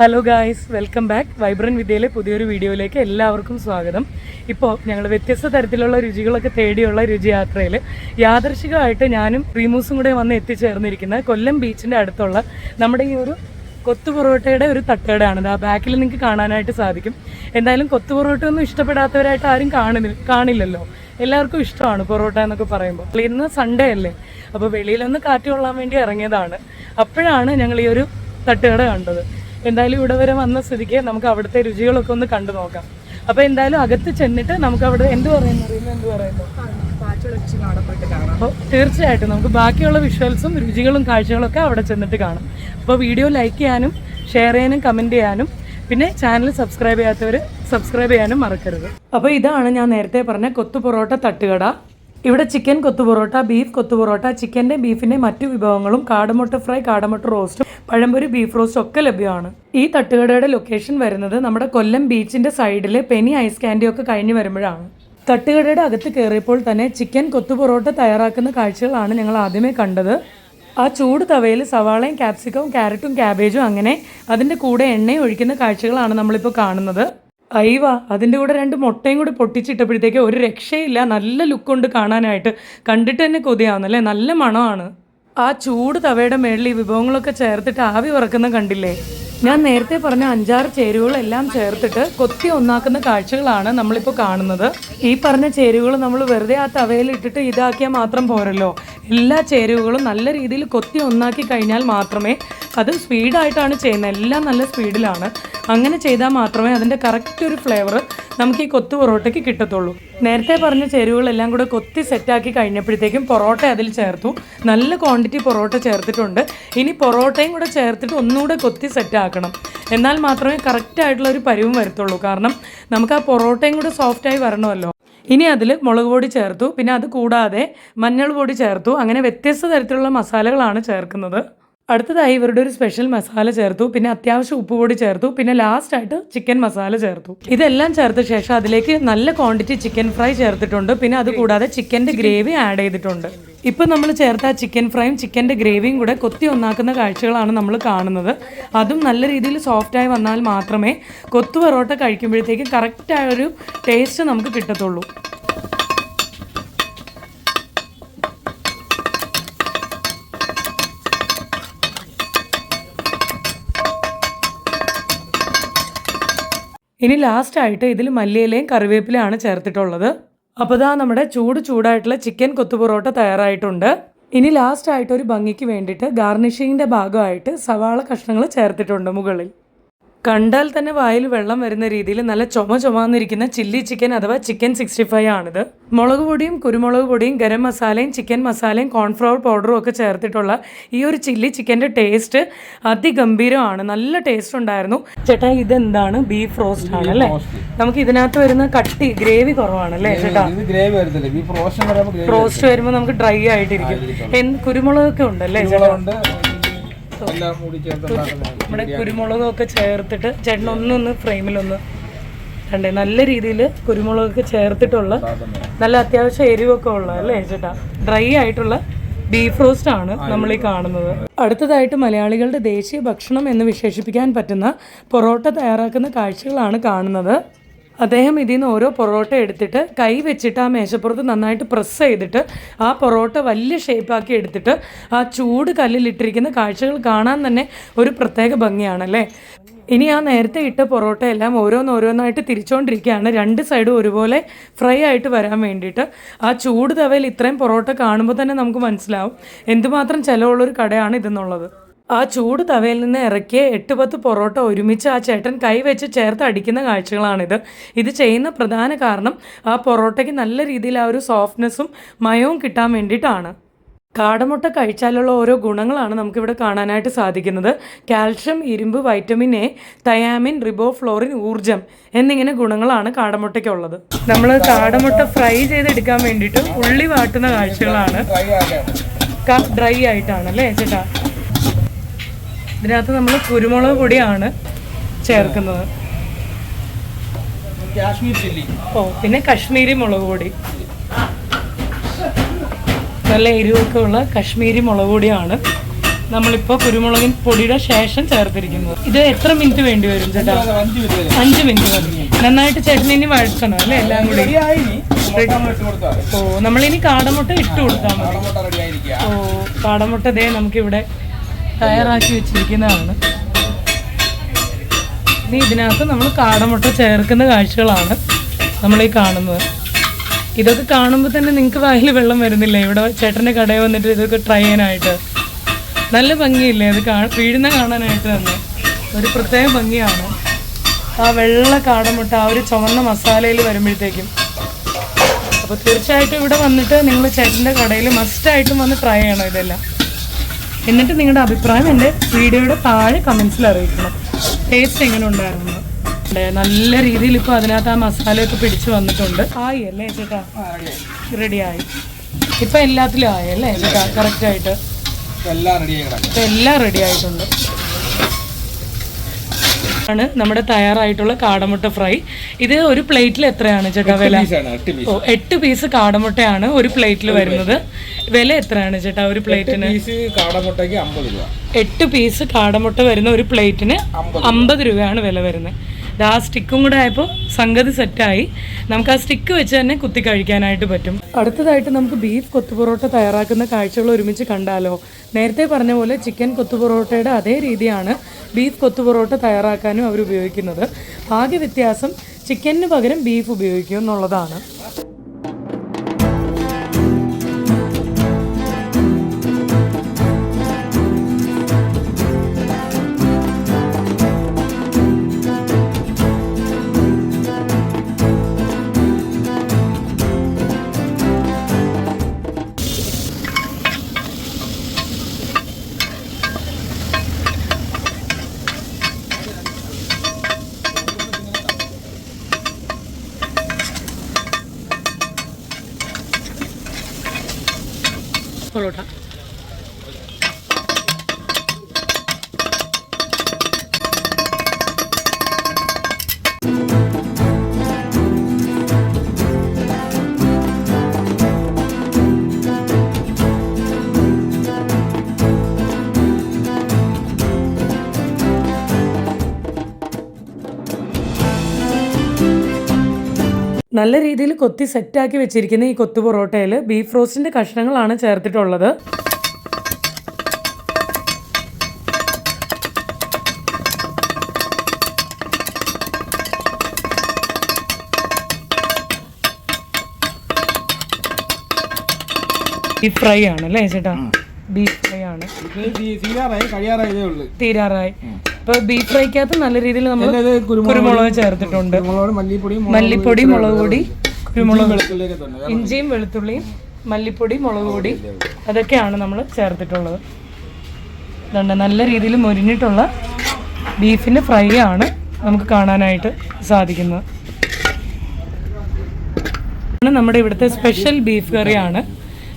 Hello guys welcome back vibrant വിദ്യയിലെ പുതിയൊരു വീഡിയോയിലേക്ക് എല്ലാവർക്കും സ്വാഗതം. ഇപ്പോൾ ഞങ്ങൾ വ്യത്യസ്ത തരത്തിലുള്ള രുചികളൊക്കെ തേടിയുള്ള രുചിയാത്രയിൽ യാദർശികമായിട്ട് ഞാനും റീമൂസും കൂടെ വന്ന് എത്തിച്ചേർന്നിരിക്കുന്ന കൊല്ലം ബീച്ചിന്റെ അടുത്തുള്ള നമ്മുടെ ഈ ഒരു കൊത്തു പൊറോട്ടയുടെ ഒരു തട്ടുകടയാണ് ആ ബാക്കിൽ നിങ്ങൾക്ക് കാണാനായിട്ട് സാധിക്കും. എന്തായാലും കൊത്തു പൊറോട്ട ഒന്നും ഇഷ്ടപ്പെടാത്തവരായിട്ട് ആരും കാണുന്നില്ല കാണില്ലല്ലോ. എല്ലാവർക്കും ഇഷ്ടമാണ് പൊറോട്ട എന്നൊക്കെ പറയുമ്പോൾ ഇന്ന് സൺഡേ അല്ലേ? അപ്പോൾ വെളിയിലൊന്ന് കാറ്റ് കൊള്ളാൻ വേണ്ടി ഇറങ്ങിയതാണ്. അപ്പോഴാണ് ഞങ്ങൾ ഈ ഒരു തട്ടുകട കണ്ടത്. എന്തായാലും ഇവിടെ വരെ വന്ന സ്ഥിതിക്ക് നമുക്ക് അവിടുത്തെ രുചികളൊക്കെ ഒന്ന് കണ്ടു നോക്കാം. അപ്പൊ എന്തായാലും അകത്ത് ചെന്നിട്ട് നമുക്ക് അവിടെ എന്ത് പറയുന്നു? എന്ത് പറയുന്നു? അപ്പോൾ തീർച്ചയായിട്ടും നമുക്ക് ബാക്കിയുള്ള വിഷ്വൽസും രുചികളും കാഴ്ചകളൊക്കെ അവിടെ ചെന്നിട്ട് കാണാം. അപ്പോൾ വീഡിയോ ലൈക്ക് ചെയ്യാനും ഷെയർ ചെയ്യാനും കമന്റ് ചെയ്യാനും പിന്നെ ചാനൽ സബ്സ്ക്രൈബ് ചെയ്യാത്തവർ സബ്സ്ക്രൈബ് ചെയ്യാനും മറക്കരുത്. അപ്പോൾ ഇതാണ് ഞാൻ നേരത്തെ പറഞ്ഞ കൊത്തു പൊറോട്ട തട്ടുകട. ഇവിടെ ചിക്കൻ കൊത്തു പൊറോട്ട ബീഫ് കൊത്തു പൊറോട്ട ചിക്കന്റെ ബീഫിന്റെ മറ്റു വിഭവങ്ങളും കാടമുട്ട ഫ്രൈ കാടമുട്ട റോസ്റ്റും പഴംപൊരി ബീഫ് റോസ്റ്റും ഒക്കെ ലഭ്യമാണ്. ഈ തട്ടുകടയുടെ ലൊക്കേഷൻ വരുന്നത് നമ്മുടെ കൊല്ലം ബീച്ചിന്റെ സൈഡിൽ പെനി ഐസ് കാൻഡി ഒക്കെ കഴിഞ്ഞ് വരുമ്പോഴാണ്. തട്ടുകടയുടെ അകത്ത് കയറിയപ്പോൾ തന്നെ ചിക്കൻ കൊത്തു പൊറോട്ട തയ്യാറാക്കുന്ന കാഴ്ചകളാണ് ഞങ്ങൾ ആദ്യമേ കണ്ടത്. ആ ചൂട് തവയിൽ സവാളയും ക്യാപ്സിക്കവും ക്യാരറ്റും ക്യാബേജും അങ്ങനെ അതിന്റെ കൂടെ എണ്ണയും ഒഴിക്കുന്ന കാഴ്ചകളാണ് നമ്മളിപ്പോൾ കാണുന്നത്. അയവ അതിന്റെ കൂടെ രണ്ട് മുട്ടയും കൂടി പൊട്ടിച്ചിട്ടപ്പോഴത്തേക്ക് ഒരു രക്ഷയില്ല. നല്ല ലുക്കുണ്ട് കാണാനായിട്ട്. കണ്ടിട്ട് തന്നെ കൊതിയാവുന്നല്ലേ? നല്ല മണമാണ്. ആ ചൂട് തവയുടെ മേളിൽ ഈ വിഭവങ്ങളൊക്കെ ചേർത്തിട്ട് ആവി പറക്കുന്ന കണ്ടില്ലേ? ഞാൻ നേരത്തെ പറഞ്ഞ അഞ്ചാറ് ചേരുവകളെല്ലാം ചേർത്തിട്ട് കൊത്തി ഒന്നാക്കുന്ന കാഴ്ചകളാണ് നമ്മളിപ്പോൾ കാണുന്നത്. ഈ പറഞ്ഞ ചേരുവകൾ നമ്മൾ വെറുതെ ആ തവയിൽ ഇട്ടിട്ട് ഇതാക്കിയാൽ മാത്രം പോരല്ലോ. എല്ലാ ചേരുവകളും നല്ല രീതിയിൽ കൊത്തി ഒന്നാക്കി കഴിഞ്ഞാൽ മാത്രമേ അത് സ്പീഡായിട്ടാണ് ചെയ്യുന്നത്. എല്ലാം നല്ല സ്പീഡിലാണ് അങ്ങനെ ചെയ്താൽ മാത്രമേ അതിന്റെ കറക്റ്റ് ഒരു ഫ്ലേവർ നമുക്ക് ഈ കൊത്തു പൊറോട്ടയ്ക്ക് കിട്ടത്തുള്ളൂ. നേരത്തെ പറഞ്ഞ ചേരുവകളെല്ലാം കൂടെ കൊത്തി സെറ്റാക്കി കഴിഞ്ഞപ്പോഴത്തേക്കും പൊറോട്ട അതിൽ ചേർത്തു. നല്ല ക്വാണ്ടിറ്റി പൊറോട്ട ചേർത്തിട്ടുണ്ട്. ഇനി പൊറോട്ടയും കൂടെ ചേർത്തിട്ട് ഒന്നുകൂടെ കൊത്തി സെറ്റാക്കണം എന്നാൽ മാത്രമേ കറക്റ്റായിട്ടുള്ള ഒരു പരിവും വരത്തുള്ളൂ. കാരണം നമുക്ക് ആ പൊറോട്ടയും കൂടെ സോഫ്റ്റായി വരണമല്ലോ. ഇനി അതിൽ മുളക് പൊടി ചേർത്തു. പിന്നെ അത് കൂടാതെ മഞ്ഞൾ പൊടി ചേർത്തു. അങ്ങനെ വ്യത്യസ്ത തരത്തിലുള്ള മസാലകളാണ് ചേർക്കുന്നത്. അടുത്തതായി ഇവരുടെ ഒരു സ്പെഷ്യൽ മസാല ചേർത്തു. പിന്നെ അത്യാവശ്യം ഉപ്പ് പൊടി ചേർത്തു. പിന്നെ ലാസ്റ്റ് ആയിട്ട് ചിക്കൻ മസാല ചേർത്തു. ഇതെല്ലാം ചേർത്ത ശേഷം അതിലേക്ക് നല്ല ക്വാണ്ടിറ്റി ചിക്കൻ ഫ്രൈ ചേർത്തിട്ടുണ്ട്. പിന്നെ അത് കൂടാതെ ചിക്കന്റെ ഗ്രേവി ആഡ് ചെയ്തിട്ടുണ്ട്. ഇപ്പം നമ്മൾ ചേർത്ത ആ ചിക്കൻ ഫ്രൈയും ചിക്കന്റെ ഗ്രേവിയും കൂടെ കൊത്തി ഒന്നാക്കുന്ന കാഴ്ചകളാണ് നമ്മൾ കാണുന്നത്. അതും നല്ല രീതിയിൽ സോഫ്റ്റായി വന്നാൽ മാത്രമേ കൊത്തു പൊറോട്ട കഴിക്കുമ്പോഴത്തേക്ക് കറക്റ്റായ ഒരു ടേസ്റ്റ് നമുക്ക് കിട്ടത്തുള്ളൂ. ഇനി ലാസ്റ്റായിട്ട് ഇതിൽ മല്ലിയിലയും കറിവേപ്പിലയാണ് ചേർത്തിട്ടുള്ളത്. അപ്പോൾ ഇതാ നമ്മുടെ ചൂട് ചൂടായിട്ടുള്ള ചിക്കൻ കൊത്തു പൊറോട്ട തയ്യാറായിട്ടുണ്ട്. ഇനി ലാസ്റ്റായിട്ട് ഒരു ഭംഗിക്ക് വേണ്ടിയിട്ട് ഗാർണിഷിങ്ങിന്റെ ഭാഗമായിട്ട് സവാള കഷ്ണങ്ങൾ ചേർത്തിട്ടുണ്ട് മുകളിൽ. കണ്ടാൽ തന്നെ വായിൽ വെള്ളം വരുന്ന രീതിയിൽ നല്ല ചുമ ചുമന്നിരിക്കുന്ന ചില്ലി ചിക്കൻ അഥവാ ചിക്കൻ സിക്സ്റ്റി ഫൈവ് ആണിത്. മുളക് പൊടിയും കുരുമുളക് പൊടിയും ഗരം മസാലയും ചിക്കൻ മസാലയും കോൺഫ്ലവർ പൗഡറും ഒക്കെ ചേർത്തിട്ടുള്ള ഈ ഒരു ചില്ലി ചിക്കന്റെ ടേസ്റ്റ് അതിഗംഭീരമാണ്. നല്ല ടേസ്റ്റ് ഉണ്ടായിരുന്നു. ചേട്ടാ ഇതെന്താണ്? ബീഫ് റോസ്റ്റ് ആണ് അല്ലേ നമുക്ക് ഇതിനകത്ത് വരുന്ന കട്ടി ഗ്രേവി കുറവാണ് അല്ലേ ചേട്ടാ? റോസ്റ്റ് വരുമ്പോൾ നമുക്ക് ഡ്രൈ ആയിട്ടിരിക്കും. കുരുമുളകൊക്കെ ഉണ്ടല്ലേ ചേട്ടാ? ഉണ്ട് അല്ലേ കൂടി നമ്മുടെ കുരുമുളകൊക്കെ ചേർത്തിട്ട് ചേട്ടൻ ഒന്നൊന്ന് ഫ്രെയിമിലൊന്ന് കണ്ടേ. നല്ല രീതിയിൽ കുരുമുളകൊക്കെ ചേർത്തിട്ടുള്ള നല്ല അത്യാവശ്യം എരിവൊക്കെ ഉള്ള അല്ലേ ചേട്ടാ? ഡ്രൈ ആയിട്ടുള്ള ബീഫ് റോസ്റ്റ് ആണ് നമ്മൾ ഈ കാണുന്നത്. അടുത്തതായിട്ട് മലയാളികളുടെ ദേശീയ ഭക്ഷണം എന്ന് വിശേഷിപ്പിക്കാൻ പറ്റുന്ന പൊറോട്ട തയ്യാറാക്കുന്ന കാഴ്ചകളാണ് കാണുന്നത്. അദ്ദേഹം ഇതിൽ നിന്ന് ഓരോ പൊറോട്ട എടുത്തിട്ട് കൈ വെച്ചിട്ട് ആ മേശപ്പുറത്ത് നന്നായിട്ട് പ്രസ് ചെയ്തിട്ട് ആ പൊറോട്ട വലിയ ഷേപ്പാക്കി എടുത്തിട്ട് ആ ചൂട് കല്ലിലിട്ടിരിക്കുന്ന കാഴ്ചകൾ കാണാൻ തന്നെ ഒരു പ്രത്യേക ഭംഗിയാണല്ലേ? ഇനി ആ നേരത്തെ ഇട്ട പൊറോട്ട എല്ലാം ഓരോന്നോരോന്നായിട്ട് തിരിച്ചുകൊണ്ടിരിക്കുകയാണ് രണ്ട് സൈഡും ഒരുപോലെ ഫ്രൈ ആയിട്ട് വരാൻ വേണ്ടിയിട്ട്. ആ ചൂട് തവയിൽ ഇത്രയും പൊറോട്ട കാണുമ്പോൾ തന്നെ നമുക്ക് മനസ്സിലാവും എന്തുമാത്രം ചിലവുള്ളൊരു കടയാണ് ഇതെന്നുള്ളത്. ആ ചൂട് തവയിൽ നിന്ന് ഇറക്കിയ എട്ട് പത്ത് പൊറോട്ട ഒരുമിച്ച് ആ ചേട്ടൻ കൈവച്ച് ചേർത്ത് അടിക്കുന്ന കാഴ്ചകളാണിത്. ഇത് ചെയ്യുന്ന പ്രധാന കാരണം ആ പൊറോട്ടയ്ക്ക് നല്ല രീതിയിൽ ആ ഒരു സോഫ്റ്റ്നെസ്സും മയവും കിട്ടാൻ വേണ്ടിയിട്ടാണ്. കാടമുട്ട കഴിച്ചാലുള്ള ഓരോ ഗുണങ്ങളാണ് നമുക്കിവിടെ കാണാനായിട്ട് സാധിക്കുന്നത്. കാൽഷ്യം ഇരുമ്പ് വൈറ്റമിൻ എ തയാമിൻ റിബോഫ്ലോറിൻ ഊർജം എന്നിങ്ങനെ ഗുണങ്ങളാണ് കാടമുട്ടയ്ക്കുള്ളത്. നമ്മൾ കാടമുട്ട ഫ്രൈ ചെയ്തെടുക്കാൻ വേണ്ടിയിട്ട് ഉള്ളി വാട്ടുന്ന കാഴ്ചകളാണ്. ഡ്രൈ ആയിട്ടാണ് അല്ലേ ചേട്ടാ? ഇതിനകത്ത് നമ്മൾ കുരുമുളക് പൊടിയാണ് ചേർക്കുന്നത്. ഓ പിന്നെ കശ്മീരി മുളക് പൊടി. നല്ല എരിവൊക്കെ ഉള്ള കശ്മീരി മുളക് പൊടിയാണ് നമ്മളിപ്പോൾ കുരുമുളകിൻ പൊടിയുടെ ശേഷം ചേർത്തിരിക്കുന്നത്. ഇത് എത്ര മിനിറ്റ് വേണ്ടി വരും ചേട്ടാ? അഞ്ച് മിനിറ്റ് മതി നന്നായിട്ട് ചേട്ടൻ ഇനി വഴറ്റണം അല്ലേ എല്ലാം കൂടി. ഓ നമ്മളിനി കാടമുട്ട ഇട്ട് കൊടുത്താൽ മതി. ഓ കാടമുട്ട ദേ നമുക്കിവിടെ തയ്യാറാക്കി വെച്ചിരിക്കുന്നതാണ്. ഇനി ഇതിനകത്ത് നമ്മൾ കാടമുട്ട ചേർക്കുന്ന കാഴ്ചകളാണ് നമ്മൾ ഈ കാണുന്നത്. ഇതൊക്കെ കാണുമ്പോൾ തന്നെ നിങ്ങൾക്ക് വായിൽ വെള്ളം വരുന്നില്ല? ഇവിടെ ചേട്ടന്റെ കടയിൽ വന്നിട്ട് ഇതൊക്കെ ട്രൈ ചെയ്യാനായിട്ട്. നല്ല ഭംഗിയില്ലേ? അത് കാ വീഴുന്ന കാണാനായിട്ട് തന്നെ. ഒരു പ്രത്യേക ഭംഗിയാണ്. ആ വെള്ള കാടമുട്ട ആ ഒരു ചുവന്ന മസാലയിൽ വരുമ്പോഴത്തേക്കും. അപ്പോൾ തീർച്ചയായിട്ടും ഇവിടെ വന്നിട്ട് നിങ്ങൾ ചേട്ടന്റെ കടയിൽ മസ്റ്റായിട്ടും വന്ന് ട്രൈ ചെയ്യണം ഇതെല്ലാം. എന്നിട്ട് നിങ്ങളുടെ അഭിപ്രായം എന്റെ വീഡിയോയുടെ താഴെ കമൻസിൽ അറിയിക്കണം. ടേസ്റ്റ് എങ്ങനെ ഉണ്ടായിരുന്നു? നല്ല രീതിയിൽ ഇപ്പോൾ അതിനകത്ത് ആ മസാലയൊക്കെ പിടിച്ച് വന്നിട്ടുണ്ട്. ആയി അല്ലേ ചേട്ടാ? റെഡി ആയി. റെഡിയായി ഇപ്പം എല്ലാത്തിലും ആയി അല്ലേ ചേട്ടാ? കറക്റ്റായിട്ട് എല്ലാം റെഡി ആയിട്ടുണ്ട്. ആണ് നമ്മുടെ തയ്യാറായിട്ടുള്ള കാടമുട്ട ഫ്രൈ. ഇത് ഒരു പ്ലേറ്റിൽ എത്രയാണ് ചേട്ടാ വില ഓ എട്ട് പീസ് കാടമുട്ടയാണ് ഒരു പ്ലേറ്റിൽ വരുന്നത്. വില എത്രയാണ് ചേട്ടാ ഒരു പ്ലേറ്റിന്? എട്ട് പീസ് കാടമുട്ട വരുന്ന ഒരു പ്ലേറ്റിന് അമ്പത് രൂപയാണ് വില വരുന്നത്. ആ സ്റ്റിക്കും കൂടെ ആയപ്പോൾ സംഗതി സെറ്റായി. നമുക്ക് ആ സ്റ്റിക്ക് വെച്ച് തന്നെ കുത്തി കഴിക്കാനായിട്ട് പറ്റും. അടുത്തതായിട്ട് നമുക്ക് ബീഫ് കൊത്തു പൊറോട്ട തയ്യാറാക്കുന്ന കാഴ്ചകൾ ഒരുമിച്ച് കണ്ടാലോ? നേരത്തെ പറഞ്ഞ പോലെ ചിക്കൻ കൊത്തു പൊറോട്ടയുടെ അതേ രീതിയാണ് ബീഫ് കൊത്തു പൊറോട്ട തയ്യാറാക്കാനും അവർ ഉപയോഗിക്കുന്നത്. ആകെ വ്യത്യാസം ചിക്കനു പകരം ബീഫ് ഉപയോഗിക്കും എന്നുള്ളതാണ് നല്ല രീതിയിൽ കൊത്തി സെറ്റാക്കി വെച്ചിരിക്കുന്ന ഈ കൊത്തു പൊറോട്ടയിൽ ബീഫ് റോസ്റ്റിന്റെ കഷ്ണങ്ങളാണ് ചേർത്തിട്ടുള്ളത്. ബീഫ് ഫ്രൈ ആണ് അല്ലേ ചേട്ടാ? ബീഫ് ഫ്രൈ ആണ്. തീരാറായി കഴിയാറായതേ ഉള്ളൂ. തീരാറായി. ഇപ്പൊ ബീഫ് ഫ്രൈക്കകത്ത് നല്ല രീതിയിൽ നമ്മൾ കുരുമുളക് ചേർത്തിട്ടുണ്ട്. മല്ലിപ്പൊടി മുളക് പൊടി കുരുമുളക് ഇഞ്ചിയും വെളുത്തുള്ളിയും മല്ലിപ്പൊടി മുളക് പൊടി അതൊക്കെയാണ് നമ്മൾ ചേർത്തിട്ടുള്ളത്. ഇതുണ്ട് നല്ല രീതിയിൽ മൊരിഞ്ഞിട്ടുള്ള ബീഫിന്റെ ഫ്രൈ ആണ് നമുക്ക് കാണാനായിട്ട് സാധിക്കുന്നത്. നമ്മുടെ ഇവിടുത്തെ സ്പെഷ്യൽ ബീഫ് കറിയാണ്.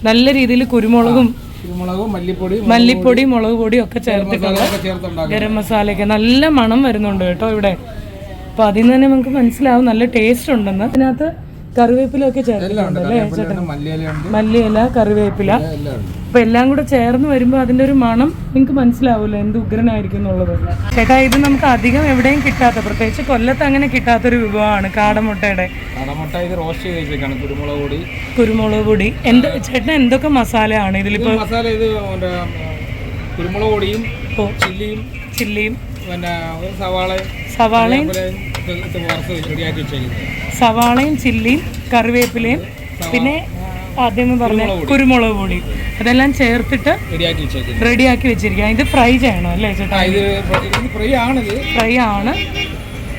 നല്ല രീതിയിൽ കുരുമുളകും കുരുമുളകും മല്ലിപ്പൊടി മല്ലിപ്പൊടി മുളക് പൊടിയും ഒക്കെ ചേർത്തിട്ടുള്ള ഗരം മസാലയൊക്കെ നല്ല മണം വരുന്നുണ്ട് കേട്ടോ ഇവിടെ. അപ്പൊ അതിൽ നിന്ന് തന്നെ നമുക്ക് മനസ്സിലാവും നല്ല ടേസ്റ്റ് ഉണ്ടെന്ന്. അതിനകത്ത് കറിവേപ്പിലൊക്കെ ചേർത്തിട്ടുണ്ട് അല്ലേ മല്ലിയില കറിവേപ്പില. അപ്പൊ എല്ലാം കൂടെ ചേർന്ന് വരുമ്പോൾ അതിന്റെ ഒരു മണം നിങ്ങൾക്ക് മനസ്സിലാവൂല്ലോ എന്ത് ഉഗ്രനായിരിക്കും എന്നുള്ളത്? ചേട്ടാ ഇത് നമുക്ക് അധികം എവിടെയും കിട്ടാത്ത പ്രത്യേകിച്ച് കൊല്ലത്ത് അങ്ങനെ കിട്ടാത്തൊരു വിഭവമാണ് കാടമുട്ടയുടെ. കടമുട്ട ഇത് റോസ്റ്റ് ചെയ്ത് വെച്ചേക്കാണ് കുരുമുളക് പൊടി. കുരുമുളക് പൊടി. എന്ത് ചേട്ടൻ എന്തൊക്കെ മസാലയാണ് ഇതിലിപ്പോ? മസാല ഇത് കുരുമുളക് പൊടിയും ചില്ലിയും ചില്ലിയും. പിന്നെ സവാളയും സവാളയും. സവാളയും ചില്ലിയും കറിവേപ്പിലയും പിന്നെ ആദ്യം പറഞ്ഞ കുരുമുളക് പൊടി. അതെല്ലാം ചേർത്തിട്ട് റെഡിയാക്കി വെച്ചിരിക്കുക ഇത് ഫ്രൈ ചെയ്യണം അല്ലേ ചേട്ടാ? ഫ്രൈ ആണ്.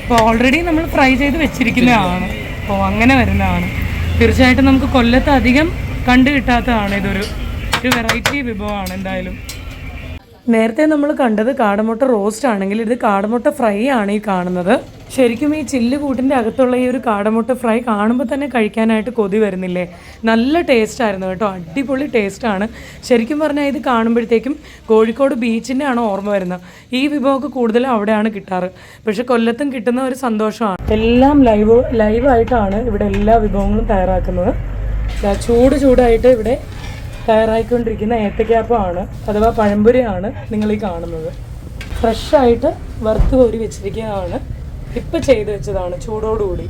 അപ്പോൾ ഓൾറെഡി നമ്മൾ ഫ്രൈ ചെയ്ത് വെച്ചിരിക്കുന്നതാണ്. അപ്പോൾ അങ്ങനെ വരുന്നതാണ്. തീർച്ചയായിട്ടും നമുക്ക് കൊല്ലത്ത് അധികം കണ്ടു കിട്ടാത്തതാണ്. ഇതൊരു ഒരു വെറൈറ്റി വിഭവമാണ് എന്തായാലും. നേരത്തെ നമ്മൾ കണ്ടത് കാടമുട്ട റോസ്റ്റ് ആണെങ്കിൽ ഇത് കാടമുട്ട ഫ്രൈ ആണ് ഈ കാണുന്നത്. ശരിക്കും ഈ ചില്ല് കൂട്ടിന്റെ അകത്തുള്ള ഈ ഒരു കാടമുട്ട ഫ്രൈ കാണുമ്പോൾ തന്നെ കഴിക്കാനായിട്ട് കൊതി വരുന്നില്ലേ? നല്ല ടേസ്റ്റായിരുന്നു കേട്ടോ. അടിപൊളി ടേസ്റ്റാണ് ശരിക്കും പറഞ്ഞാൽ ഇത് കാണുമ്പോഴത്തേക്കും കോഴിക്കോട് ബീച്ചിന്റെ ആണ് ഓർമ്മ വരുന്നത്. ഈ വിഭവമൊക്കെ കൂടുതലും അവിടെയാണ് കിട്ടാറ്. പക്ഷെ കൊല്ലത്തും കിട്ടുന്ന ഒരു സന്തോഷമാണ്. എല്ലാം ലൈവ് ലൈവായിട്ടാണ് ഇവിടെ എല്ലാ വിഭവങ്ങളും തയ്യാറാക്കുന്നത്. ചൂട് ചൂടായിട്ട് ഇവിടെ തയ്യാറായിക്കൊണ്ടിരിക്കുന്ന ഏത്തക്കാപ്പമാണ് അഥവാ പഴംപൊരിയാണ് നിങ്ങൾ ഈ കാണുന്നത്. ഫ്രഷായിട്ട് വറുത്ത് കോരി വെച്ചിരിക്കുന്നതാണ് ഇപ്പം ചെയ്തു വെച്ചതാണ് ചൂടോടുകൂടി.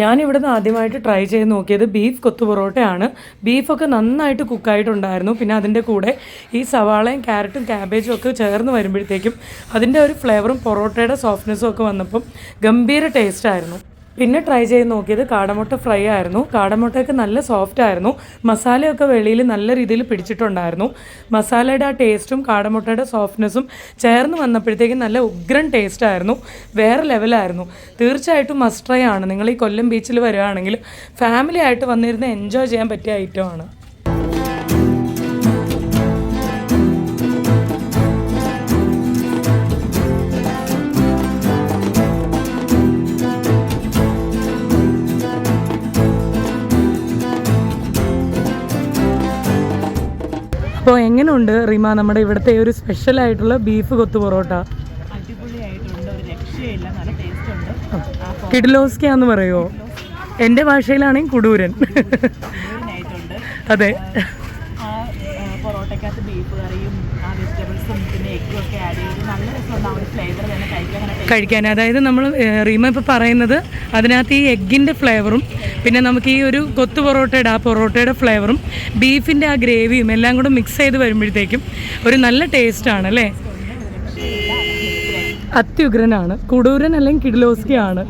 ഞാൻ ഇവിടുന്ന് ആദ്യമായിട്ട് ട്രൈ ചെയ്ത് നോക്കിയത് ബീഫ് കൊത്തു പൊറോട്ടയാണ്. ബീഫൊക്കെ നന്നായിട്ട് കുക്കായിട്ടുണ്ടായിരുന്നു പിന്നെ അതിന്റെ കൂടെ ഈ സവാളയും ക്യാരറ്റും ക്യാബേജും ഒക്കെ ചേർന്ന് വരുമ്പോഴത്തേക്കും അതിന്റെ ഒരു ഫ്ലേവറും പൊറോട്ടയുടെ സോഫ്റ്റ്നെസ്സും ഒക്കെ വന്നപ്പം ഗംഭീര ടേസ്റ്റ് ആയിരുന്നു. പിന്നെ ട്രൈ ചെയ്ത് നോക്കിയത് കാടമുട്ട ഫ്രൈ ആയിരുന്നു. കാടമുട്ടയൊക്കെ നല്ല സോഫ്റ്റ് ആയിരുന്നു. മസാലയൊക്കെ വെളിയിൽ നല്ല രീതിയിൽ പിടിച്ചിട്ടുണ്ടായിരുന്നു. മസാലയുടെ ആ ടേസ്റ്റും കാടമുട്ടയുടെ സോഫ്റ്റ്നെസ്സും ചേർന്ന് വന്നപ്പോഴത്തേക്കും നല്ല ഉഗ്രൻ ടേസ്റ്റ് ആയിരുന്നു. വേറെ ലെവലായിരുന്നു തീർച്ചയായിട്ടും മസ്റ്റ് ട്രൈ ആണ്. നിങ്ങൾ ഈ കൊല്ലം ബീച്ചിൽ വരികയാണെങ്കിൽ ഫാമിലി ആയിട്ട് വന്നിരുന്ന് എൻജോയ് ചെയ്യാൻ പറ്റിയ ഐറ്റമാണ് അപ്പോൾ എങ്ങനെയുണ്ട് റീമ നമ്മുടെ ഇവിടുത്തെ ഒരു സ്പെഷ്യൽ ആയിട്ടുള്ള ബീഫ് കൊത്തു പൊറോട്ട? കിഡിലോസ്കിയാന്ന് പറയുമോ എന്റെ ഭാഷയിലാണെങ്കിൽ കുടൂരൻ. അതെ. പൊറോട്ടയ്ക്കകത്ത് ബീഫ് കറിയും ആ വെജിറ്റബിൾസും പിന്നെ എഗ്ഗും ഒക്കെ ആഡ് ചെയ്ത് നല്ല രസമുണ്ട് ആ ഒരു ഫ്ലേവർ തന്നെ കഴിക്കാൻ അതായത് നമ്മൾ റീമ ഇപ്പോൾ പറയുന്നത് അതിനകത്ത് ഈ എഗ്ഗിന്റെ ഫ്ലേവറും പിന്നെ നമുക്ക് ഈ ഒരു കൊത്തു പൊറോട്ടയുടെ ആ പൊറോട്ടയുടെ ഫ്ലേവറും ബീഫിന്റെ ആ ഗ്രേവിയും എല്ലാം കൂടെ മിക്സ് ചെയ്ത് വരുമ്പോഴത്തേക്കും ഒരു നല്ല ടേസ്റ്റാണ് അല്ലേ? അത്യുഗ്രനാണ്. കുടൂരൻ അല്ലെങ്കിൽ കിഡിലോസ്കി ആണ്.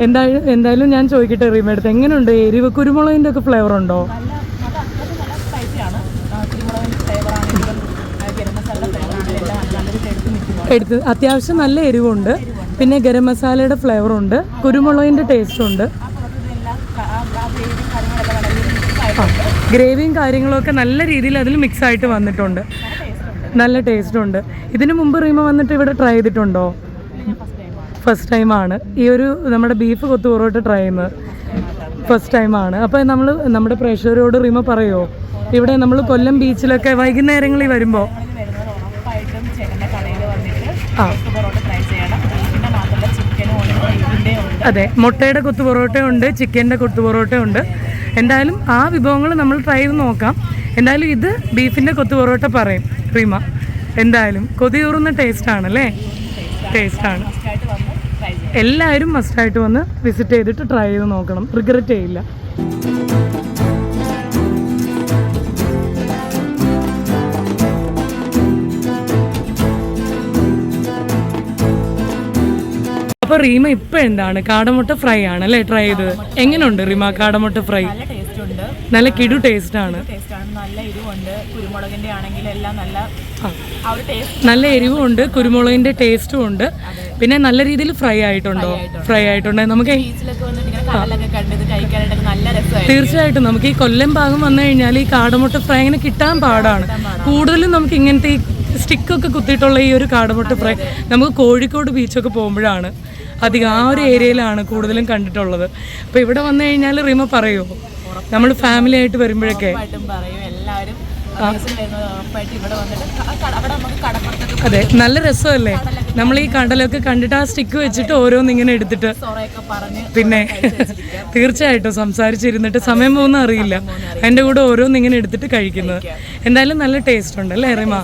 എന്തായാലും എന്തായാലും ഞാൻ ചോദിക്കട്ടെ റീമ അടുത്ത് എങ്ങനെയുണ്ട് എരിവ് കുരുമുളകിന്റെ ഒക്കെ ഫ്ലേവർ ഉണ്ടോ നല്ല അത് അത് നല്ല സ്പൈസിയാണ് കുരുമുളകിന്റെ ഫ്ലേവർ ആണെങ്കിലും ആ, ഗരം മസാല ഫ്ലേവർ ആണെങ്കിലും എല്ലാം നല്ല- നല്ലൊരു എടുത്ത് അത്യാവശ്യം നല്ല എരിവുണ്ട്. പിന്നെ ഗരം മസാലയുടെ ഫ്ലേവർ ഉണ്ട്. കുരുമുളകിന്റെ ടേസ്റ്റ് ഉണ്ട്. ആ പൊറോട്ടയിലെല്ലാം ക- ആ ആ ഗ്രേവി വളരെ മിക്സ് ആയിട്ടുണ്ട് ഗ്രേവിയും കാര്യങ്ങളൊക്കെ നല്ല രീതിയിൽ അതിൽ മിക്സ് ആയിട്ട് വന്നിട്ടുണ്ട്. നല്ല ടേസ്റ്റ് ഉണ്ട്. ഇതിനു മുമ്പ് റീമ വന്നിട്ട് ഇവിടെ ട്രൈ ചെയ്തിട്ടുണ്ടോ? ഫസ്റ്റ് ടൈമാണ് ഈ ഒരു നമ്മുടെ ബീഫ് കൊത്തു പൊറോട്ട ട്രൈ ചെയ്യുന്നത് ഫസ്റ്റ് ടൈമാണ് അപ്പോൾ നമ്മൾ നമ്മുടെ പ്രേക്ഷകരോട് റീമ പറയുമോ ഇവിടെ നമ്മൾ കൊല്ലം ബീച്ചിലൊക്കെ വൈകുന്നേരങ്ങളിൽ വരുമ്പോൾ നിങ്ങളിൽ വരുന്നത് ഉറപ്പായിട്ടും ചേട്ടന്റെ കടയിൽ വന്നിട്ട് ആ കൊത്തു പൊറോട്ട ട്രൈ ചെയ്യണം ബീഫിന്റെ മാത്രമല്ല ചിക്കനും ഉണ്ട് ബീഫിന്റെ ഉണ്ട് അതെ മുട്ടയുടെ കൊത്തു പൊറോട്ടയുണ്ട് ചിക്കന്റെ കൊത്തു പൊറോട്ടയുണ്ട്. എന്തായാലും ആ വിഭവങ്ങൾ നമ്മൾ ട്രൈ ചെയ്ത് നോക്കാം. എന്തായാലും ഇത് ബീഫിന്റെ കൊത്തു പൊറോട്ട പറയും റീമ. എന്തായാലും കൊതിയൂറുന്ന ടേസ്റ്റാണ് അല്ലേ? ടേസ്റ്റാണ് എല്ലാവരും മസ്റ്റായിട്ട് വന്ന് വിസിറ്റ് ചെയ്തിട്ട് ട്രൈ ചെയ്ത് നോക്കണം. റിഗ്രറ്റ് ചെയ്യില്ല. അപ്പൊ റീമ ഇപ്പൊ എന്താണ്? കാടമുട്ട ഫ്രൈ ആണ് അല്ലേ? ട്രൈ ചെയ്തത് എങ്ങനെയുണ്ട് റീമ? കാടമുട്ട ഫ്രൈ? നല്ല കിടു ടേസ്റ്റ് ആണ്. നല്ല എരിവുണ്ട്. കുരുമുളകിന്റെ ആണെങ്കിൽ എല്ലാം നല്ല ടേസ്റ്റ് നല്ല ഉണ്ട് കുരുമുളകിന്റെ ടേസ്റ്റും ഉണ്ട്. പിന്നെ നല്ല രീതിയിൽ ഫ്രൈ ആയിട്ടുണ്ടോ? ഫ്രൈ ആയിട്ടുണ്ട്. നമുക്ക് തീർച്ചയായിട്ടും. നമുക്ക് ഈ കൊല്ലം ഭാഗം വന്നു കഴിഞ്ഞാൽ ഈ കാടമുട്ട ഫ്രൈ അങ്ങനെ കിട്ടാൻ പാടാണ്. കൂടുതലും നമുക്ക് ഇങ്ങനത്തെ ഈ സ്റ്റിക്കൊക്കെ കുത്തിയിട്ടുള്ള ഈ ഒരു കാടമുട്ട ഫ്രൈ നമുക്ക് കോഴിക്കോട് ബീച്ചൊക്കെ പോകുമ്പോഴാണ് അധികം ആ ഒരു ഏരിയയിലാണ് കൂടുതലും കണ്ടിട്ടുള്ളത്. അപ്പോൾ ഇവിടെ വന്നു കഴിഞ്ഞാൽ റീമ പറയുമോ നമ്മൾ ഫാമിലി ആയിട്ട് വരുമ്പോഴൊക്കെ അതെ നല്ല രസമല്ലേ? നമ്മൾ ഈ കടലൊക്കെ കണ്ടിട്ട് ആ സ്റ്റിക്ക് വെച്ചിട്ട് ഓരോന്ന് ഇങ്ങനെ എടുത്തിട്ട് പിന്നെ തീർച്ചയായിട്ടും സംസാരിച്ചിരുന്നിട്ട് സമയം പോകുന്ന അറിയില്ല. എന്റെ കൂടെ ഓരോന്ന് ഇങ്ങനെ എടുത്തിട്ട് കഴിക്കുന്നത് എന്തായാലും നല്ല ടേസ്റ്റ് ഉണ്ട് അല്ലേ റിമ?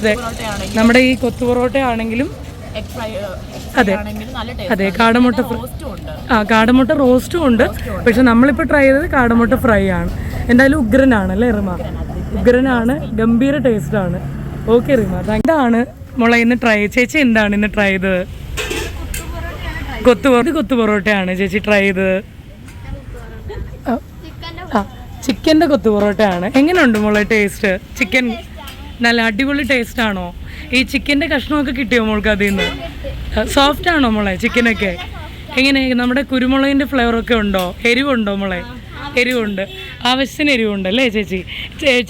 അതെ. നമ്മുടെ ഈ കൊത്തു പൊറോട്ട ആണെങ്കിലും അതെ അതെ കാടമുട്ട ആ കാടമുട്ട റോസ്റ്റും ഉണ്ട്. പക്ഷെ നമ്മളിപ്പോൾ ട്രൈ ചെയ്തത് കാടമുട്ട ഫ്രൈ ആണ്. എന്തായാലും ഉഗ്രനാണ് അല്ലേ റിമ? ഉഗ്രനാണ് ഗംഭീര ടേസ്റ്റ് ആണ്. ഓക്കെ റിമ. ഇതാണ് മുള ഇന്ന് ട്രൈ ചേച്ചി എന്താണ് ഇന്ന് ട്രൈ ചെയ്തത്? കൊത്തു പൊറോട്ട. കൊത്തു പൊറോട്ടയാണ് ചേച്ചി ട്രൈ ചെയ്തത്. ആ ചിക്കന്റെ കൊത്തു പൊറോട്ടയാണ്. എങ്ങനെയുണ്ട് മോളെ ടേസ്റ്റ് ചിക്കൻ നല്ല അടിപൊളി ടേസ്റ്റ് ആണോ? ഈ ചിക്കന്റെ കഷ്ണമൊക്കെ കിട്ടിയോ മോൾക്ക് അതിൽ നിന്ന്? സോഫ്റ്റ് ആണോ മോളെ ചിക്കനൊക്കെ എങ്ങനെ? നമ്മുടെ കുരുമുളകിന്റെ ഫ്ലേവറൊക്കെ ഉണ്ടോ? എരിവുണ്ടോ മോളെ? എരിവുണ്ട്. ആവശ്യത്തിന് എരിവുണ്ട് അല്ലേ ചേച്ചി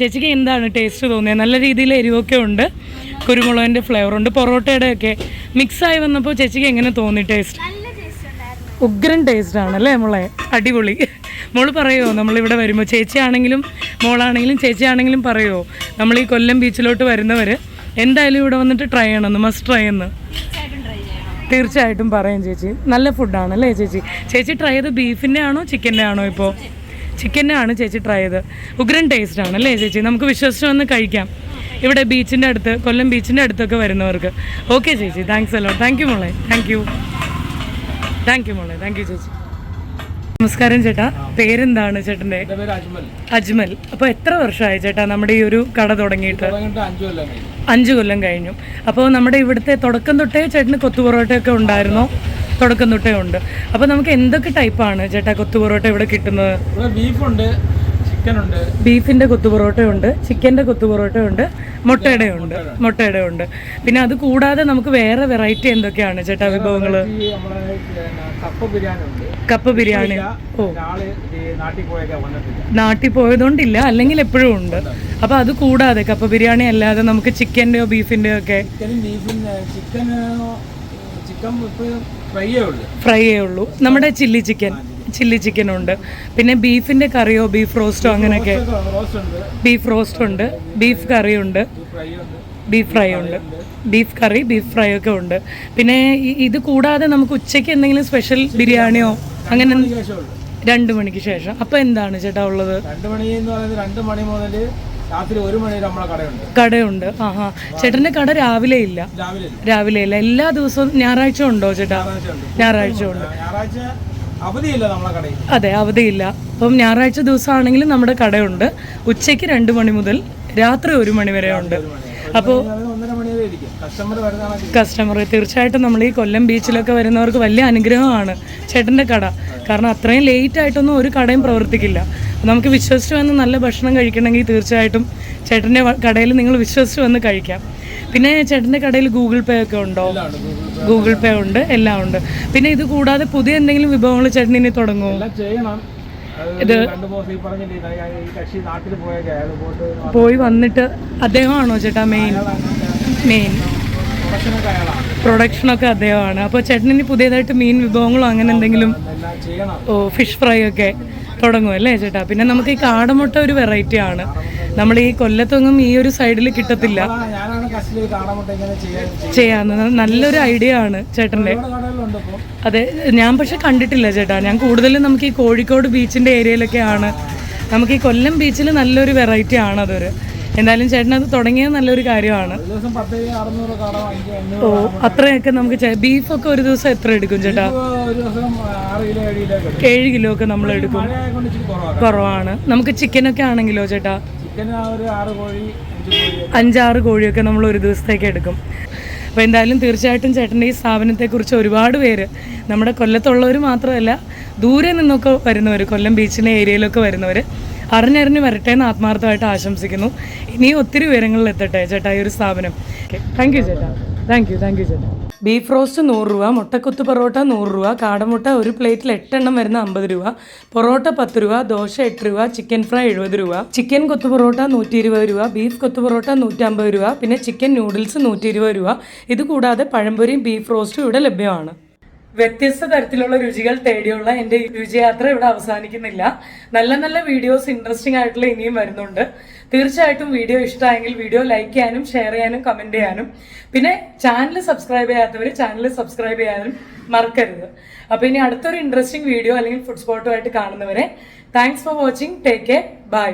ചേച്ചിക്ക് എന്താണ് ടേസ്റ്റ് തോന്നിയത് നല്ല രീതിയിൽ എരിവൊക്കെ ഉണ്ട്. കുരുമുളകിന്റെ ഫ്ലേവറുണ്ട് പൊറോട്ടയുടെ ഒക്കെ മിക്സായി വന്നപ്പോൾ ചേച്ചിക്ക് എങ്ങനെ തോന്നി ടേസ്റ്റ് ഉഗ്രൻ ടേസ്റ്റ് ആണ് അല്ലേ മോളെ? അടിപൊളി. മോൾ പറയുമോ നമ്മളിവിടെ വരുമ്പോൾ ചേച്ചിയാണെങ്കിലും മോളാണെങ്കിലും ചേച്ചിയാണെങ്കിലും പറയുമോ നമ്മൾ ഈ കൊല്ലം ബീച്ചിലോട്ട് വരുന്നവർ എന്തായാലും ഇവിടെ വന്നിട്ട് ട്രൈ ചെയ്യണമെന്ന് മസ്റ്റ് ട്രൈ എന്ന്. തീർച്ചയായിട്ടും പറയും ചേച്ചി. നല്ല ഫുഡാണ് അല്ലേ ചേച്ചി? ചേച്ചി ട്രൈ ചെയ്ത് ബീഫിന്റെ ആണോ ചിക്കന്റെ ആണോ ഇപ്പോൾ ചിക്കന്റെ ആണ് ചേച്ചി ട്രൈ ചെയ്ത് ഉഗ്രൻ ടേസ്റ്റ് ആണ് അല്ലേ ചേച്ചി? നമുക്ക് വിശ്വസിച്ച് വന്ന് കഴിക്കാം. ഇവിടെ ബീച്ചിന്റെ അടുത്ത് കൊല്ലം ബീച്ചിന്റെ അടുത്തൊക്കെ വരുന്നവർക്ക്. ഓക്കെ ചേച്ചി താങ്ക്സ് അല്ലോ താങ്ക് യു മോളെ. താങ്ക് യു താങ്ക് യു മോളെ. താങ്ക് യു ചേച്ചി. നമസ്കാരം ചേട്ടാ. പേരെന്താണ് ചേട്ടന്റെ? അജ്മൽ. അപ്പോൾ എത്ര വർഷമായി ചേട്ടാ നമ്മുടെ ഈ ഒരു കട തുടങ്ങിയിട്ട്? അഞ്ചു കൊല്ലം കഴിഞ്ഞു. അപ്പോൾ നമ്മുടെ ഇവിടുത്തെ തുടക്കം തൊട്ടേ ചേട്ടന് കൊത്തു പൊറോട്ടയൊക്കെ ഉണ്ടായിരുന്നോ? തുടക്കം തൊട്ടേ ഉണ്ട് അപ്പോൾ നമുക്ക് എന്തൊക്കെ ടൈപ്പാണ് ചേട്ടാ കൊത്തു പൊറോട്ട ഇവിടെ കിട്ടുന്നത്? ബീഫുണ്ട് ചിക്കനുണ്ട്. ബീഫിന്റെ കൊത്തു പൊറോട്ടയുണ്ട് ചിക്കന്റെ കൊത്തു പൊറോട്ടയുണ്ട് മുട്ടയുടെ. ഉണ്ട് മുട്ടയുടെ ഉണ്ട് പിന്നെ അത് കൂടാതെ നമുക്ക് വേറെ വെറൈറ്റി എന്തൊക്കെയാണ് ചേട്ടാ വിഭവങ്ങൾ കപ്പ ബിരിയാണി. ഓ. നാട്ടിൽ പോയതുകൊണ്ടില്ല അല്ലെങ്കിൽ എപ്പോഴും ഉണ്ട്. അപ്പൊ അത് കൂടാതെ കപ്പ ബിരിയാണി അല്ലാതെ നമുക്ക് ചിക്കന്റെയോ ബീഫിന്റെയോ ഒക്കെ ചിക്കൻ ഫ്രൈയേ ഉള്ളു. നമ്മുടെ ചില്ലി ചിക്കൻ ചില്ലി ചിക്കൻ ഉണ്ട്. പിന്നെ ബീഫിന്റെ കറിയോ ബീഫ് റോസ്റ്റോ അങ്ങനെയൊക്കെ? ബീഫ് റോസ്റ്റ് ഉണ്ട് ബീഫ് കറി ഉണ്ട് ബീഫ് ഫ്രൈ ഉണ്ട്. ബീഫ് കറി ബീഫ് ഫ്രൈ ഒക്കെ ഉണ്ട്. പിന്നെ ഇത് കൂടാതെ നമുക്ക് ഉച്ചയ്ക്ക് എന്തെങ്കിലും സ്പെഷ്യൽ ബിരിയാണിയോ അങ്ങനെ രണ്ട് മണിക്ക് ശേഷം. അപ്പോൾ എന്താണ് ചേട്ടാ ഉള്ളത്? രണ്ട് മണി എന്ന് പറയുന്നത് രണ്ട് മണി മുതൽ കടയുണ്ട്. ആ ചേട്ടന്റെ കട രാവിലെ ഇല്ല. രാവിലെ ഇല്ല. എല്ലാ ദിവസവും ഞായറാഴ്ച ഉണ്ടോ ചേട്ടാ? ഞായറാഴ്ച ഉണ്ട്. അതെ അവധിയില്ല. അപ്പം ഞായറാഴ്ച ദിവസമാണെങ്കിലും നമ്മുടെ കടയുണ്ട്. ഉച്ചയ്ക്ക് രണ്ട് മണി മുതൽ രാത്രി ഒരു മണി വരെ ഉണ്ട്. അപ്പോൾ കസ്റ്റമർ തീർച്ചയായിട്ടും നമ്മൾ ഈ കൊല്ലം ബീച്ചിലൊക്കെ വരുന്നവർക്ക് വലിയ അനുഗ്രഹമാണ്. ചേട്ടന്റെ കട. കാരണം അത്രയും ലേറ്റ് ആയിട്ടൊന്നും ഒരു കടയും പ്രവർത്തിക്കില്ല. നമുക്ക് വിശ്വസിച്ച് വന്ന് നല്ല ഭക്ഷണം കഴിക്കണമെങ്കിൽ തീർച്ചയായിട്ടും ചേട്ടന്റെ കടയിൽ നിങ്ങൾ വിശ്വസിച്ച് വന്ന് കഴിക്കാം. പിന്നെ ചേട്ടന്റെ കടയിൽ ഗൂഗിൾ പേ ഒക്കെ ഉണ്ടോ? ഗൂഗിൾ പേ ഉണ്ട്. എല്ലാം ഉണ്ട്. പിന്നെ ഇത് കൂടാതെ പുതിയ എന്തെങ്കിലും വിഭവങ്ങൾ ചേട്ടൻ ഇനി തുടങ്ങുമോ? ഇത് പോയി വന്നിട്ട് അദ്ദേഹമാണോ ചേട്ടാ മെയിൻ മെയിൻ പ്രൊഡക്ഷനൊക്കെ അദ്ദേഹമാണ്. അപ്പോൾ ചേട്ടനിനി പുതിയതായിട്ട് മീൻ വിഭവങ്ങളോ അങ്ങനെ എന്തെങ്കിലും ഓ ഫിഷ് ഫ്രൈ ഒക്കെ തുടങ്ങും അല്ലേ ചേട്ടാ? പിന്നെ നമുക്ക് ഈ കാടമുട്ട ഒരു വെറൈറ്റി ആണ്. നമ്മൾ ഈ കൊല്ലത്തൊന്നും ഈ ഒരു സൈഡിൽ കിട്ടത്തില്ല. ചെയ്യാന്ന്. നല്ലൊരു ഐഡിയ ആണ് ചേട്ടന്റെ. അതെ ഞാൻ പക്ഷെ കണ്ടിട്ടില്ല ചേട്ടാ. ഞാൻ കൂടുതലും നമുക്ക് ഈ കോഴിക്കോട് ബീച്ചിന്റെ ഏരിയയിലൊക്കെയാണ് നമുക്ക് ഈ കൊല്ലം ബീച്ചിൽ നല്ലൊരു വെറൈറ്റി ആണ് അതൊരു. എന്തായാലും ചേട്ടൻ അത് തുടങ്ങിയത് നല്ലൊരു കാര്യമാണ്. ഓ അത്രയൊക്കെ നമുക്ക് ബീഫൊക്കെ ഒരു ദിവസം എത്ര എടുക്കും ചേട്ടാ? ഏഴ് കിലോ ഒക്കെ നമ്മൾ എടുക്കും. കുറവാണ്. നമുക്ക് ചിക്കനൊക്കെ ആണെങ്കിലോ ചേട്ടാ? അഞ്ചാറ് കോഴിയൊക്കെ നമ്മൾ ഒരു ദിവസത്തേക്ക് എടുക്കും. അപ്പോൾ എന്തായാലും തീർച്ചയായിട്ടും ചേട്ടന്റെ ഈ സ്ഥാപനത്തെക്കുറിച്ച് ഒരുപാട് പേര് നമ്മുടെ കൊല്ലത്തുള്ളവർ മാത്രമല്ല ദൂരെ നിന്നൊക്കെ വരുന്നവർ കൊല്ലം ബീച്ചിന്റെ ഏരിയയിലൊക്കെ വരുന്നവർ അറിഞ്ഞറിഞ്ഞ് വരട്ടെ എന്ന് ആത്മാർത്ഥമായിട്ട് ആശംസിക്കുന്നു. ഇനി ഒത്തിരി ഉയരങ്ങളിൽ എത്തട്ടെ ചേട്ടാ ഈ ഒരു സ്ഥാപനം. താങ്ക് യു ചേട്ടാ. താങ്ക് യു താങ്ക് യു ചേട്ടാ. ബീഫ് റോസ്റ്റ് നൂറ് രൂപ മുട്ടക്കുത്ത് പൊറോട്ട നൂറ് രൂപ കാടമുട്ട ഒരു പ്ലേറ്റിൽ എട്ടെണ്ണം വരുന്ന അമ്പത് രൂപ പൊറോട്ട പത്ത് രൂപ ദോശ എട്ട് രൂപ ചിക്കൻ ഫ്രൈ എഴുപത് രൂപ ചിക്കൻ കൊത്തു പൊറോട്ട നൂറ്റി ഇരുപത് രൂപ ബീഫ് കൊത്തു പൊറോട്ട നൂറ്റമ്പത് രൂപ പിന്നെ ചിക്കൻ നൂഡിൽസ് നൂറ്റി ഇരുപത് രൂപ. ഇത് കൂടാതെ പഴംപൊരിയും ബീഫ് റോസ്റ്റും ഇവിടെ ലഭ്യമാണ്. വ്യത്യസ്ത തരത്തിലുള്ള രുചികൾ തേടിയുള്ള എന്റെ രുചിയാത്ര ഇവിടെ അവസാനിക്കുന്നില്ല. നല്ല നല്ല വീഡിയോസ് ഇൻട്രസ്റ്റിംഗ് ആയിട്ടുള്ള ഇനിയും വരുന്നുണ്ട്. തീർച്ചയായിട്ടും വീഡിയോ ഇഷ്ടമായെങ്കിൽ വീഡിയോ ലൈക്ക് ചെയ്യാനും ഷെയർ ചെയ്യാനും കമന്റ് ചെയ്യാനും. പിന്നെ ചാനൽ സബ്സ്ക്രൈബ് ചെയ്യാത്തവർ ചാനൽ സബ്സ്ക്രൈബ് ചെയ്യാനും മറക്കരുത്. അപ്പോൾ ഇനി അടുത്തൊരു ഇൻട്രസ്റ്റിംഗ് വീഡിയോ അല്ലെങ്കിൽ ഫുഡ് സ്പോട്ടുമായിട്ട് കാണുന്നവരെ thanks for watching take care bye